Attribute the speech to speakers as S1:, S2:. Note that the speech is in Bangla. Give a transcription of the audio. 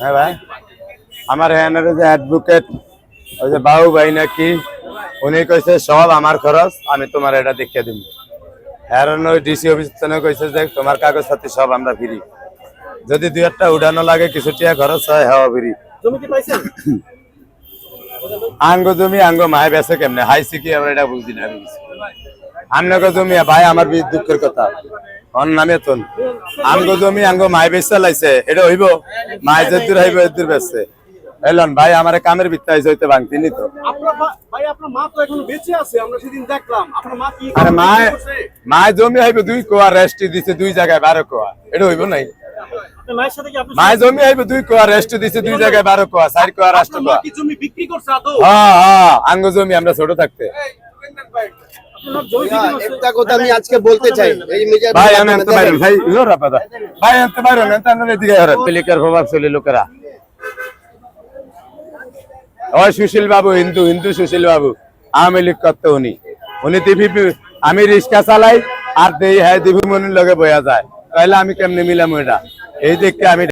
S1: হ্যাঁ ভাই? আমার হ্যানের যে অ্যাডভোকেট ওই যে বাবু ভাই নাকি উনি কইছে সব আমার খরচ আমি তোমার এটা দেখিয়ে দিব হ্যাঁ ওই ডিসি অফিস কইছে যে তোমার কাগজ সাথে সব আমরা ফ্রি। যদি দুই একটা উড়ানো লাগে কিছু টিয়া খরচ হয় হ্যাঁ ফ্রি।
S2: জমি কি পাইছেন?
S1: আঙ্গ জমি আঙ্গ মায় বেসে কেমনে? হাইছি কি আমরা এটা বুঝি না আমি। আমনাকে জমি ভাই আমার বি দুঃখের কথা। অন নামে তোন আঙ্গ জমি আঙ্গ মায় বেসে লাইছে। এটা হইব? মায় যে দূর হইব এদূর বেসছে এলন ভাই আমার কামের ভিত্তি হইছে হইতে ভাঙতি নি তো?
S2: ভাই আপনার মা তো এখনও বেঁচে আছে আমরা সেদিন দেখলাম। আপনার মা কি
S1: আরে মায়
S2: করছে?
S1: জমি হইব দুই কোয়া রেস্ট দিছে দুই জায়গায় বারো কোয়া। এটা হইব নাই?
S2: মায়ের সাথে কি আপনি
S1: মায় জমি হইব দুই কোয়া রেস্ট দিছে দুই জায়গায় বারো কোয়া চার কোয়া রাষ্ট্র
S2: মা
S1: কোয়া।
S2: কি জমি বিক্রি করছে আদৌ?
S1: হ্যাঁ হ্যাঁ আঙ্গ জমি আমরা ছোট থাকতে
S2: আপনার জমি বিক্রি করছে
S3: একটা কথা আমি আজকে বলতে চাই এই মিডিয়ার
S1: ভাই আমি আনতে পারুন ভাই ইলো রাপাদা ভাই আনতে পারুন আনতে আনলে দিকে হরে পিলিকার প্রভাব লোকেরা। ওই সুশীল বাবু হিন্দু হিন্দু সুশীল বাবু আওয়ামী লীগ করতে উনি। উনি টিভি আমি রিক্সা চালাই আর দেই হ্যাঁ দিবি মনির লগে বয়া যায়। তাহলে আমি কেমনে মিলাম এটা এই দেখতে আমি